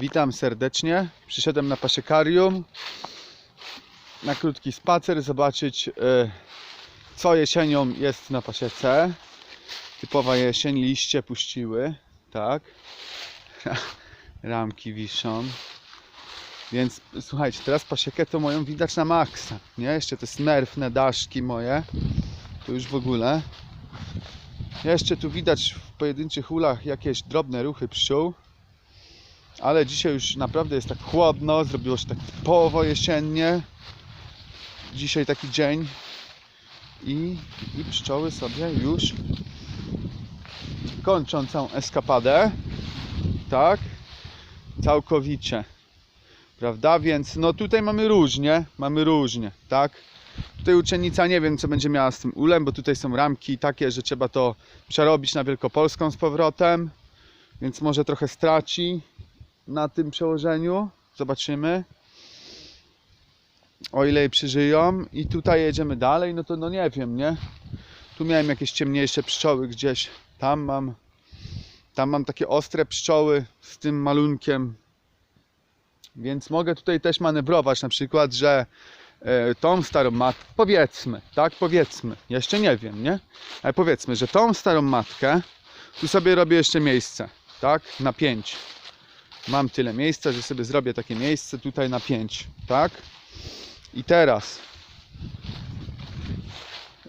Witam serdecznie. Przyszedłem na pasiekarium na krótki spacer, zobaczyć e, co jesienią jest na pasiece. Typowa jesień, liście puściły, tak. Ramki wiszą. Więc słuchajcie, teraz pasiekę to moją widać na maksa, nie? Jeszcze te smerfne daszki moje, to już w ogóle. Jeszcze tu widać w pojedynczych ulach jakieś drobne ruchy pszczół. Ale dzisiaj już naprawdę jest tak chłodno, zrobiło się tak typowo jesiennie. Dzisiaj taki dzień i, i pszczoły sobie już kończą całą eskapadę. Tak, całkowicie. Prawda? Więc no tutaj mamy różnie, mamy różnie, tak? Tutaj uczennica nie wiem co będzie miała z tym ulem, bo tutaj są ramki takie, że trzeba to przerobić na Wielkopolską z powrotem. Więc może trochę straci na tym przełożeniu. Zobaczymy. O ile przeżyją. I tutaj jedziemy dalej, no to no nie wiem, nie? Tu miałem jakieś ciemniejsze pszczoły gdzieś. Tam mam tam mam takie ostre pszczoły z tym malunkiem. Więc mogę tutaj też manewrować, na przykład, że e, tą starą matkę, powiedzmy, tak, powiedzmy, jeszcze nie wiem, nie? Ale powiedzmy, że tą starą matkę, tu sobie robię jeszcze miejsce, tak, na 5. Mam tyle miejsca, że sobie zrobię takie miejsce tutaj na 5, tak? I teraz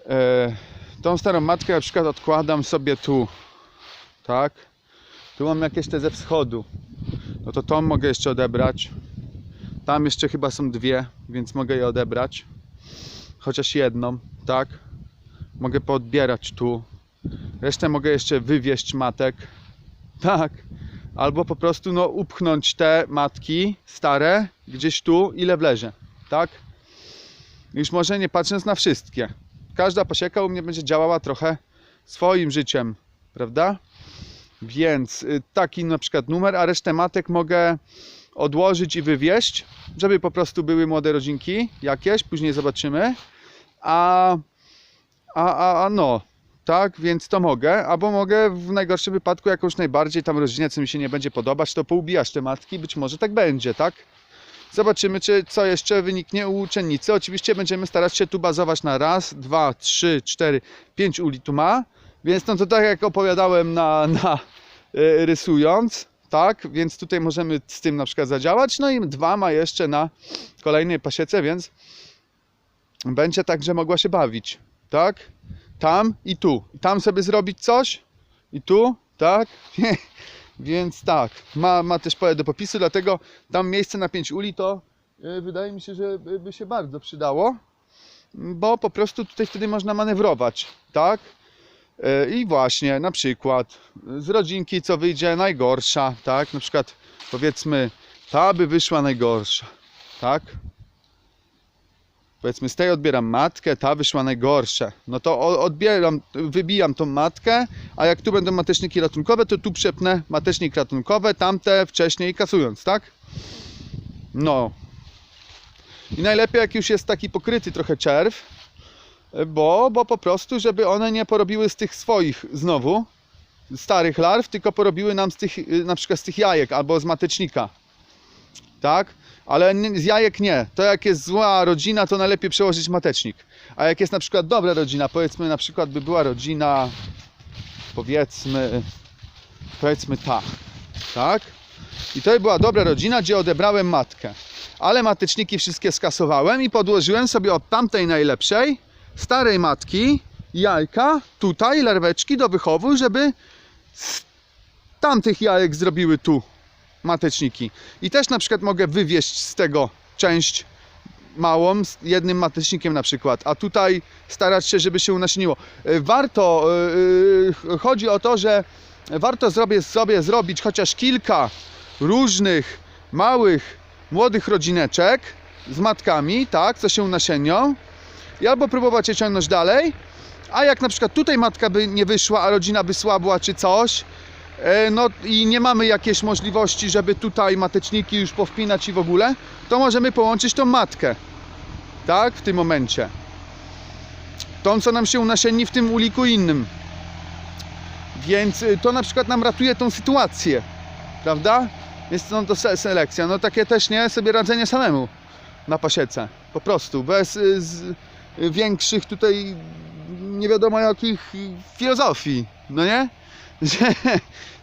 e, tą starą matkę na przykład odkładam sobie tu, tak? Tu mam jakieś te ze wschodu, no to tą mogę jeszcze odebrać. Tam jeszcze chyba są dwie, więc mogę je odebrać. Chociaż jedną, tak? Mogę poodbierać tu. Resztę mogę jeszcze wywieźć matek. Tak. Albo po prostu no, upchnąć te matki stare gdzieś tu, ile wlezie. Tak? Już może nie patrząc na wszystkie. Każda pasieka u mnie będzie działała trochę swoim życiem, prawda? Więc y, taki na przykład numer, a resztę matek mogę odłożyć i wywieźć, żeby po prostu były młode rodzinki jakieś, później zobaczymy. A, a, a, a no, tak, więc to mogę, albo mogę w najgorszym wypadku jakąś najbardziej tam rodzinę, co mi się nie będzie podobać, to poubijać te matki, być może tak będzie, tak? Zobaczymy, czy co jeszcze wyniknie u uczennicy. Oczywiście będziemy starać się tu bazować na raz, dwa, trzy, cztery, pięć uli tu ma, więc no to tak jak opowiadałem na, na e, rysując, tak, więc tutaj możemy z tym na przykład zadziałać, no i dwa ma jeszcze na kolejnej pasiece, więc będzie tak, że mogła się bawić, tak, tam i tu, I tam sobie zrobić coś? I tu, tak, więc tak, ma, ma też pole do popisu, dlatego tam miejsce na 5 uli to e, wydaje mi się, że by się bardzo przydało, bo po prostu tutaj wtedy można manewrować, tak, E, I właśnie na przykład z rodzinki co wyjdzie najgorsza, tak? Na przykład powiedzmy ta by wyszła najgorsza, tak? Powiedzmy z tej odbieram matkę, ta wyszła najgorsza. No to odbieram, wybijam tą matkę, a jak tu będą mateczniki ratunkowe, to tu przepnę matecznik ratunkowe, tamte wcześniej kasując, tak? No. I najlepiej jak już jest taki pokryty trochę czerw, bo, bo po prostu, żeby one nie porobiły z tych swoich znowu starych larw, tylko porobiły nam z tych, na przykład z tych jajek albo z matecznika. Tak? Ale z jajek nie. To jak jest zła rodzina, to najlepiej przełożyć matecznik. A jak jest na przykład dobra rodzina, powiedzmy na przykład by była rodzina, powiedzmy, powiedzmy ta, tak? I to by była dobra rodzina, gdzie odebrałem matkę. Ale mateczniki wszystkie skasowałem i podłożyłem sobie od tamtej najlepszej, starej matki, jajka, tutaj larweczki do wychowu, żeby z tamtych jajek zrobiły tu mateczniki. I też na przykład mogę wywieźć z tego część małą, z jednym matecznikiem na przykład, a tutaj starać się, żeby się unasieniło. Y, Warto, yy, chodzi o to, że warto zrobię, sobie zrobić chociaż kilka różnych małych, młodych rodzineczek z matkami, tak, co się unasienią i albo próbować je ciągnąć dalej, a jak na przykład tutaj matka by nie wyszła, a rodzina by słabła czy coś, e, no i nie mamy jakiejś możliwości, żeby tutaj mateczniki już powpinać i w ogóle, to możemy połączyć tą matkę, tak, w tym momencie. Tą, co nam się unasieni w tym uliku innym. Więc y, to na przykład nam ratuje tą sytuację, prawda? Więc no to se- selekcja. No takie też nie sobie radzenie samemu na pasiece. Po prostu, bez y, większych tutaj nie wiadomo jakich filozofii, no nie? Że,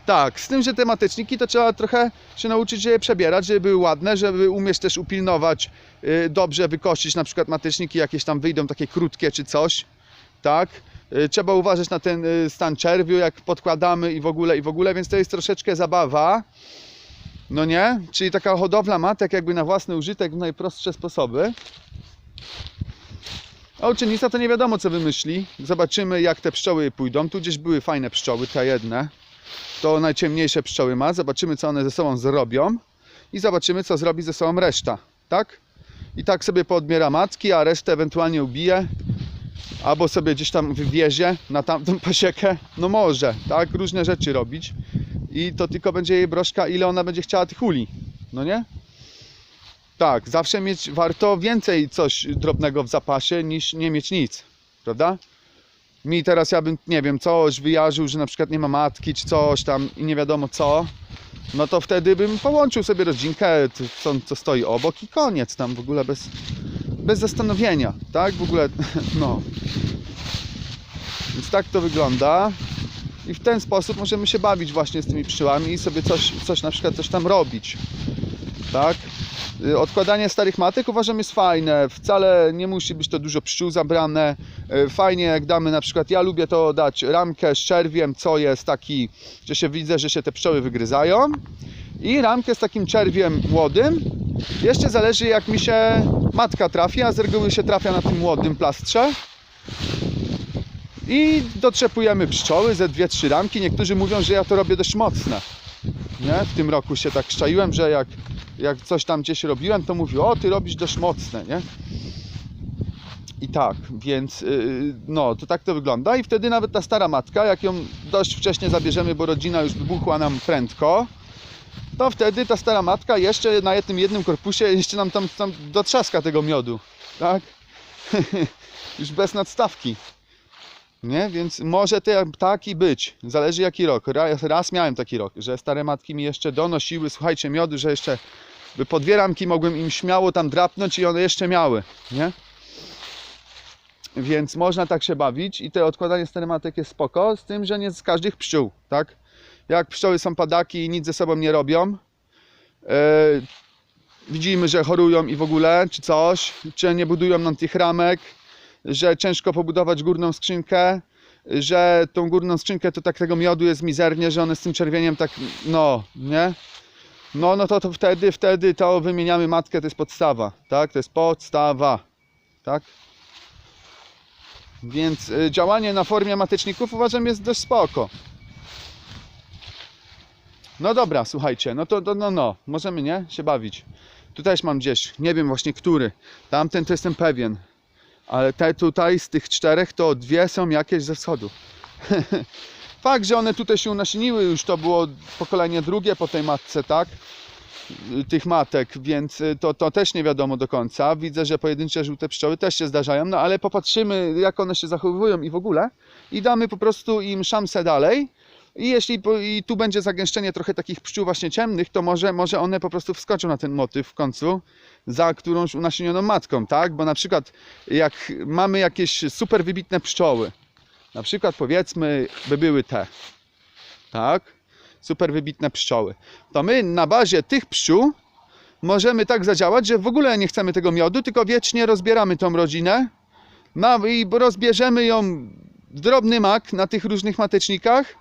tak, z tym, że te mateczniki to trzeba trochę się nauczyć je przebierać, żeby były ładne, żeby umieć też upilnować, y, dobrze wykościć na przykład mateczniki jakieś tam wyjdą takie krótkie czy coś, tak? Y, Trzeba uważać na ten y, stan czerwiu, jak podkładamy i w ogóle, i w ogóle, więc to jest troszeczkę zabawa, no nie? Czyli taka hodowla matek jakby na własny użytek w najprostsze sposoby. A uczennica to nie wiadomo co wymyśli. Zobaczymy jak te pszczoły pójdą. Tu gdzieś były fajne pszczoły, te jedne. To najciemniejsze pszczoły ma. Zobaczymy co one ze sobą zrobią. I zobaczymy co zrobi ze sobą reszta. Tak? I tak sobie poodbiera matki, a resztę ewentualnie ubije. Albo sobie gdzieś tam wywiezie na tamtą pasiekę. No może, tak? Różne rzeczy robić. I to tylko będzie jej broszka, ile ona będzie chciała tych uli. No nie? Tak, zawsze mieć warto więcej coś drobnego w zapasie niż nie mieć nic, prawda? Mi teraz ja bym, nie wiem, coś wyjarzył, że na przykład nie ma matki czy coś tam i nie wiadomo co, no to wtedy bym połączył sobie rodzinkę, co, co stoi obok i koniec tam w ogóle bez, bez zastanowienia, tak? W ogóle, no. Więc tak to wygląda i w ten sposób możemy się bawić właśnie z tymi pszczołami i sobie coś, coś na przykład coś tam robić, tak? Y, Odkładanie starych matek uważam jest fajne. Wcale nie musi być to dużo pszczół zabrane. Y, Fajnie jak damy na przykład, ja lubię to dać ramkę z czerwiem, co jest taki, że się widzę, że się te pszczoły wygryzają. I ramkę z takim czerwiem młodym. Jeszcze zależy jak mi się matka trafi, a z reguły się trafia na tym młodym plastrze. I dotrzepujemy pszczoły ze dwie, trzy ramki. Niektórzy mówią, że ja to robię dość mocne. Nie? W tym roku się tak szczaiłem, że jak jak coś tam gdzieś robiłem, to mówił, o ty robisz dość mocne, nie? I tak, więc yy, no, to tak to wygląda i wtedy nawet ta stara matka, jak ją dość wcześnie zabierzemy, bo rodzina już wybuchła nam prędko, to wtedy ta stara matka jeszcze na tym jednym korpusie jeszcze nam tam, tam dotrzaska tego miodu, tak? już bez nadstawki. Nie? Więc może te, taki być. Zależy jaki rok. Raz, raz miałem taki rok, że stare matki mi jeszcze donosiły, słuchajcie, miodu, że jeszcze by po dwie ramki mogłem im śmiało tam drapnąć i one jeszcze miały, nie? Więc można tak się bawić i te odkładanie starych matek jest spoko, z tym, że nie z każdych pszczół, tak? Jak pszczoły są padaki i nic ze sobą nie robią, e, widzimy, że chorują i w ogóle, czy coś, czy nie budują nam tych ramek, że ciężko pobudować górną skrzynkę, że tą górną skrzynkę to tak tego miodu jest mizernie, że one z tym czerwieniem tak, no, nie? No, no to, to wtedy, wtedy to wymieniamy matkę, to jest podstawa, tak? To jest podstawa, tak? Więc y, działanie na formie mateczników uważam jest dość spoko. No dobra, słuchajcie, no to, to no, no, możemy, nie? Się bawić. Tu też mam gdzieś, nie wiem właśnie który. Tamten to jestem pewien. Ale te tutaj z tych czterech to dwie są jakieś ze wschodu. Fakt, że one tutaj się unasieniły, już to było pokolenie drugie po tej matce, tak? Tych matek, więc y, to, to też nie wiadomo do końca. Widzę, że pojedyncze żółte pszczoły też się zdarzają, no ale popatrzymy, jak one się zachowują i w ogóle, i damy po prostu im szansę dalej. I jeśli i tu będzie zagęszczenie trochę takich pszczół właśnie ciemnych, to może, może one po prostu wskoczą na ten motyw w końcu za którąś unasienioną matką, tak? Bo na przykład jak mamy jakieś super wybitne pszczoły, na przykład powiedzmy by były te, tak? Super wybitne pszczoły, to my na bazie tych pszczół możemy tak zadziałać, że w ogóle nie chcemy tego miodu, tylko wiecznie rozbieramy tą rodzinę no i rozbierzemy ją drobny mak na tych różnych matecznikach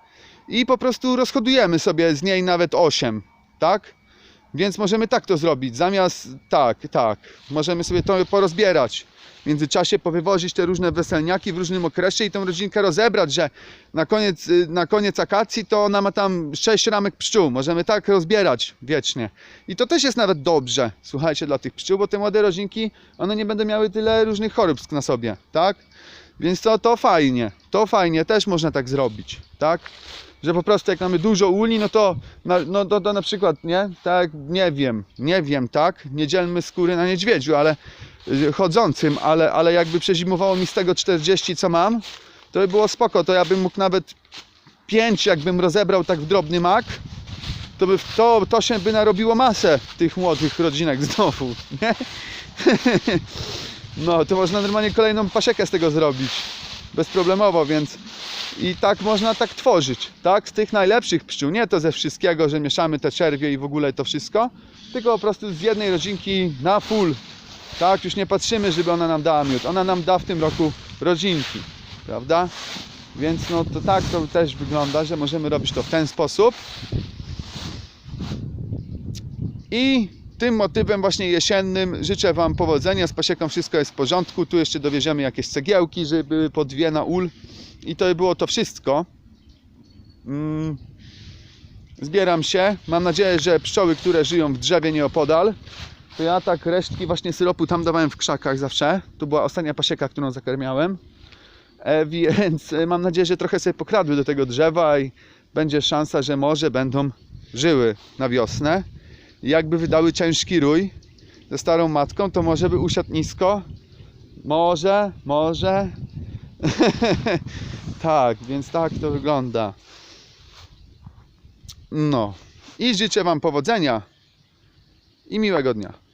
i po prostu rozhodujemy sobie z niej nawet 8, tak? Więc możemy tak to zrobić. Zamiast tak, tak, możemy sobie to porozbierać. Międzyczasie powywozić te różne weselniaki w różnym okresie i tą rodzinkę rozebrać, że na koniec, y, na koniec akacji to ona ma tam 6 ramek pszczół. Możemy tak rozbierać wiecznie. I to też jest nawet dobrze, słuchajcie, dla tych pszczół, bo te młode rodzinki, one nie będą miały tyle różnych chorób na sobie, tak? Więc to, to fajnie, to fajnie, też można tak zrobić, tak? Że po prostu jak mamy dużo uli, no to, na, no to, to na przykład, nie? Tak, nie wiem, nie wiem, tak? Nie dzielmy skóry na niedźwiedziu, ale chodzącym, ale, ale jakby przezimowało mi z tego 40, co mam, to by było spoko, to ja bym mógł nawet 5, jakbym rozebrał tak w drobny mak, to, by, to, to się by narobiło masę tych młodych rodzinek znowu, nie? No, to można normalnie kolejną pasiekę z tego zrobić. Bezproblemowo, więc i tak można tak tworzyć, tak? Z tych najlepszych pszczół, nie to ze wszystkiego, że mieszamy te czerwie i w ogóle to wszystko, tylko po prostu z jednej rodzinki na full, tak? Już nie patrzymy, żeby ona nam dała miód, ona nam da w tym roku rodzinki, prawda? Więc no to tak to też wygląda, że możemy robić to w ten sposób. I tym motywem właśnie jesiennym życzę Wam powodzenia. Z pasieką wszystko jest w porządku. Tu jeszcze dowieziemy jakieś cegiełki, żeby po dwie na ul. I to było to wszystko. Mm. Zbieram się. Mam nadzieję, że pszczoły, które żyją w drzewie nieopodal, to ja tak resztki właśnie syropu tam dawałem w krzakach zawsze. Tu była ostatnia pasieka, którą zakarmiałem. E, więc e, mam nadzieję, że trochę sobie pokradły do tego drzewa i będzie szansa, że może będą żyły na wiosnę. Jakby wydały ciężki rój ze starą matką, to może by usiadł nisko. Może, może. tak, więc tak to wygląda. No. I życzę Wam powodzenia i miłego dnia.